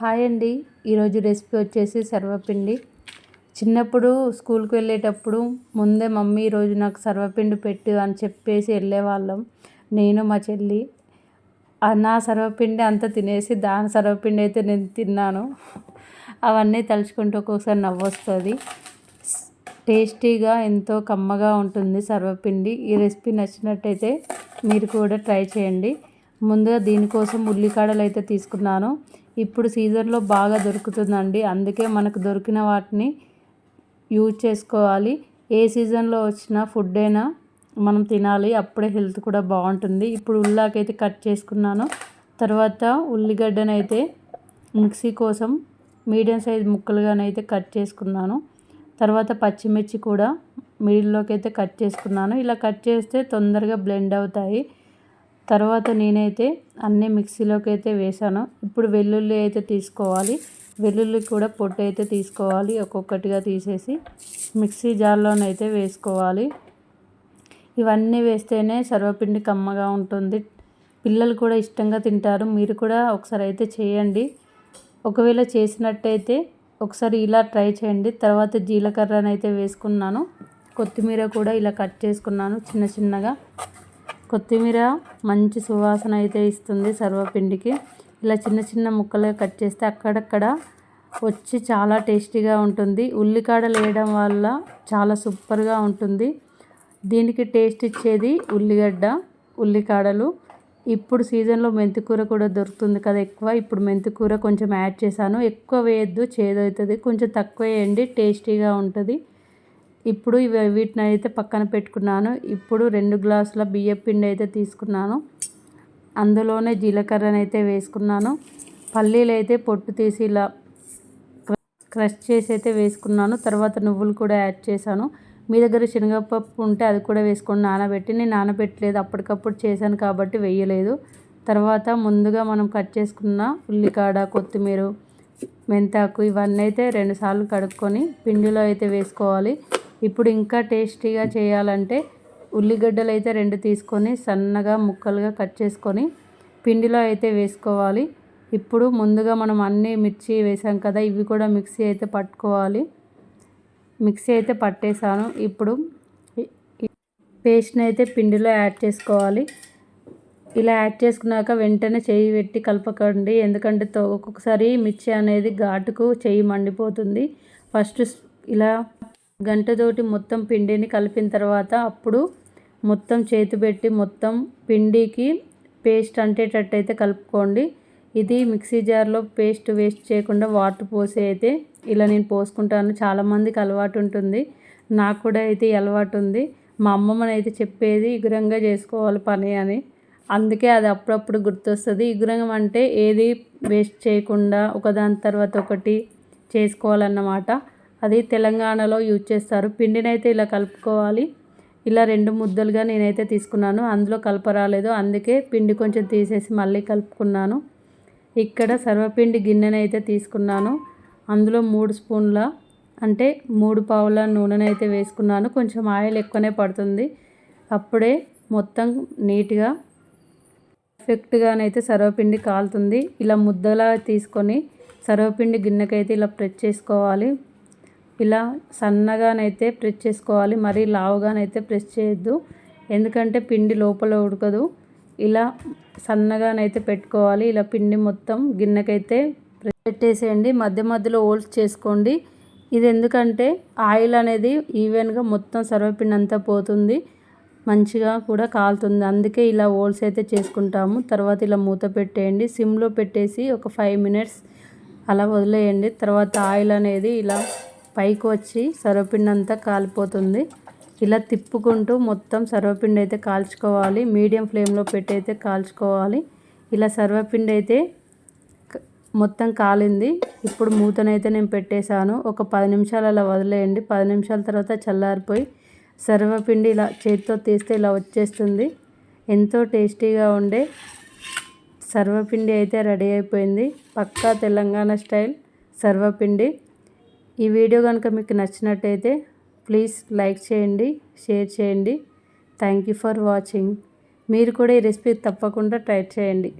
Hi అండి. ఈరోజు recipe వచ్చేసి సర్వపిండి. చిన్నప్పుడు స్కూల్కి వెళ్ళేటప్పుడు ముందే మమ్మీ ఈరోజు నాకు సర్వపిండి పెట్టు అని చెప్పేసి వెళ్ళేవాళ్ళం. నేను మా చెల్లి. నా సర్వపిండి అంతా తినేసి దాని సర్వపిండి అయితే నేను తిన్నాను. అవన్నీ తలుచుకుంటూ ఒక్కొక్కసారి నవ్వొస్తుంది. టేస్టీగా ఎంతో కమ్మగా ఉంటుంది సర్వపిండి. ఈ రెసిపీ నచ్చినట్టయితే మీరు కూడా ట్రై చేయండి. ముందుగా దీనికోసం ఉల్లికాడలు అయితే తీసుకున్నాను. ఇప్పుడు సీజన్లో బాగా దొరుకుతుందండి. అందుకే మనకు దొరికిన వాటిని యూజ్ చేసుకోవాలి. ఏ సీజన్లో వచ్చిన ఫుడ్ అయినా మనం తినాలి. అప్పుడే హెల్త్ కూడా బాగుంటుంది. ఇప్పుడు ఉల్లాకైతే కట్ చేసుకున్నాను. తర్వాత ఉల్లిగడ్డనైతే మిక్సీ కోసం మీడియం సైజ్ ముక్కలుగానైతే కట్ చేసుకున్నాను. తర్వాత పచ్చిమిర్చి కూడా మిడిల్లోకి అయితే కట్ చేసుకున్నాను. ఇలా కట్ చేస్తే తొందరగా బ్లెండ్ అవుతాయి. తర్వాత నేనైతే అన్నీ మిక్సీలోకి అయితే వేసాను. ఇప్పుడు వెల్లుల్లి అయితే తీసుకోవాలి. వెల్లుల్లి కూడా పొట్టు అయితే తీసుకోవాలి. ఒక్కొక్కటిగా తీసేసి మిక్సీ జార్లోనైతే వేసుకోవాలి. ఇవన్నీ వేస్తేనే సర్వపిండి కమ్మగా ఉంటుంది. పిల్లలు కూడా ఇష్టంగా తింటారు. మీరు కూడా ఒకసారి అయితే చేయండి. ఒకవేళ చేసినట్టయితే ఒకసారి ఇలా ట్రై చేయండి. తర్వాత జీలకర్రనైతే వేసుకున్నాను. కొత్తిమీర కూడా ఇలా కట్ చేసుకున్నాను చిన్న చిన్నగా. కొత్తిమీర మంచి సువాసన అయితే ఇస్తుంది సర్వపిండికి. ఇలా చిన్న చిన్న ముక్కలుగా కట్ చేస్తే అక్కడక్కడ వచ్చి చాలా టేస్టీగా ఉంటుంది. ఉల్లికాడలు వేయడం వల్ల చాలా సూపర్గా ఉంటుంది. దీనికి టేస్ట్ ఇచ్చేది ఉల్లిగడ్డ ఉల్లికాడలు. ఇప్పుడు సీజన్లో మెంతికూర కూడా దొరుకుతుంది కదా ఎక్కువ. ఇప్పుడు మెంతికూర కొంచెం యాడ్ చేశాను. ఎక్కువ వేయద్దు చేదవుతుంది. కొంచెం తక్కువ వేయండి టేస్టీగా ఉంటుంది. ఇప్పుడు ఇవి వీటిని అయితే పక్కన పెట్టుకున్నాను. ఇప్పుడు రెండు గ్లాసుల బియ్యం పిండి అయితే తీసుకున్నాను. అందులోనే జీలకర్రని అయితే వేసుకున్నాను. పల్లీలు అయితే పొట్టు తీసి ఇలా క్రష్ చేసి అయితే వేసుకున్నాను. తర్వాత నువ్వులు కూడా యాడ్ చేశాను. మీ దగ్గర శనగపప్పు ఉంటే అది కూడా వేసుకొని నానబెట్టి నేను నానబెట్టలేదు అప్పటికప్పుడు చేశాను కాబట్టి వేయలేదు. తర్వాత ముందుగా మనం కట్ చేసుకున్న ఉల్లికాడ కొత్తిమీర మెంతాకు ఇవన్నీ అయితే రెండుసార్లు కడుక్కొని పిండిలో అయితే వేసుకోవాలి. ఇప్పుడు ఇంకా టేస్టీగా చేయాలంటే ఉల్లిగడ్డలు అయితే రెండు తీసుకొని సన్నగా ముక్కలుగా కట్ చేసుకొని పిండిలో అయితే వేసుకోవాలి. ఇప్పుడు ముందుగా మనం అన్నీ మిర్చి వేసాం కదా ఇవి కూడా మిక్సీ అయితే పట్టుకోవాలి. మిక్సీ అయితే పట్టేశాను. ఇప్పుడు పేస్ట్ని అయితే పిండిలో యాడ్ చేసుకోవాలి. ఇలా యాడ్ చేసుకున్నాక వెంటనే చేయి పెట్టి కలపకండి. ఎందుకంటే ఒక్కొక్కసారి మిర్చి అనేది ఘాటుకు చెయ్యి మండిపోతుంది. ఫస్ట్ ఇలా గంటతోటి మొత్తం పిండిని కలిపిన తర్వాత అప్పుడు మొత్తం చేతి పెట్టి మొత్తం పిండికి పేస్ట్ అంటేటట్టు అయితే కలుపుకోండి. ఇది మిక్సీ జార్లో పేస్ట్ వేస్ట్ చేయకుండా వాటర్ పోసి అయితే ఇలా నేను పోసుకుంటాను. చాలామందికి అలవాటు ఉంటుంది. నాకు కూడా అయితే అలవాటు ఉంది. మా అమ్మమ్మని అయితే చెప్పేది ఇగురంగా చేసుకోవాలి పని అని. అందుకే అది అప్పుడప్పుడు గుర్తొస్తుంది. ఇగురంగం అంటే ఏది వేస్ట్ చేయకుండా ఒకదాని తర్వాత ఒకటి చేసుకోవాలన్నమాట. అది తెలంగాణలో యూజ్ చేస్తారు. పిండిని అయితే ఇలా కలుపుకోవాలి. ఇలా రెండు ముద్దలుగా నేనైతే తీసుకున్నాను. అందులో కలపరాలేదు. అందుకే పిండి కొంచెం తీసేసి మళ్ళీ కలుపుకున్నాను. ఇక్కడ సర్వపిండి గిన్నెనైతే తీసుకున్నాను. అందులో మూడు స్పూన్ల అంటే మూడు పావుల నూనెనైతే వేసుకున్నాను. కొంచెం ఆయిల్ ఎక్కువనే పడుతుంది. అప్పుడే మొత్తం నీట్గా పర్ఫెక్ట్గానైతే సర్వపిండి కాలుతుంది. ఇలా ముద్దలా తీసుకొని సర్వపిండి గిన్నెకైతే ఇలా ప్రెస్ చేసుకోవాలి. ఇలా సన్నగానైతే ప్రెస్ చేసుకోవాలి మరీ లావుగానైతే ప్రెస్ చేయొద్దు. ఎందుకంటే పిండి లోపల ఉడకదు. ఇలా సన్నగానైతే పెట్టుకోవాలి. ఇలా పిండి మొత్తం గిన్నెకైతే పెట్టేసేయండి. మధ్య మధ్యలో హోల్స్ చేసుకోండి. ఇది ఎందుకంటే ఆయిల్ అనేది ఈవెన్గా మొత్తం సర్వపిండి అంతా పోతుంది. మంచిగా కూడా కాలుతుంది. అందుకే ఇలా హోల్స్ అయితే చేసుకుంటాము. తర్వాత ఇలా మూత పెట్టేయండి. సిమ్లో పెట్టేసి ఒక ఫైవ్ మినిట్స్ అలా వదిలేయండి. తర్వాత ఆయిల్ అనేది ఇలా పైకి వచ్చి సర్వపిండి అంతా కాలిపోతుంది. ఇలా తిప్పుకుంటూ మొత్తం సర్వపిండి అయితే కాల్చుకోవాలి. మీడియం ఫ్లేమ్లో పెట్టి అయితే కాల్చుకోవాలి. ఇలా సర్వపిండి అయితే మొత్తం కాలింది. ఇప్పుడు మూతనైతే నేను పెట్టేశాను. ఒక పది నిమిషాలు అలా వదిలేయండి. పది నిమిషాల తర్వాత చల్లారిపోయి సర్వపిండి ఇలా చేతితో తీస్తే ఇలా వచ్చేస్తుంది. ఎంతో టేస్టీగా ఉండే సర్వపిండి అయితే రెడీ అయిపోయింది. పక్కా తెలంగాణ స్టైల్ సర్వపిండి. ఈ వీడియో కనుక మీకు నచ్చినట్టయితే ప్లీజ్ లైక్ చేయండి షేర్ చేయండి. థ్యాంక్ యూ ఫర్ వాచింగ్ మీరు కూడా ఈ రెసిపీ తప్పకుండా ట్రై చేయండి.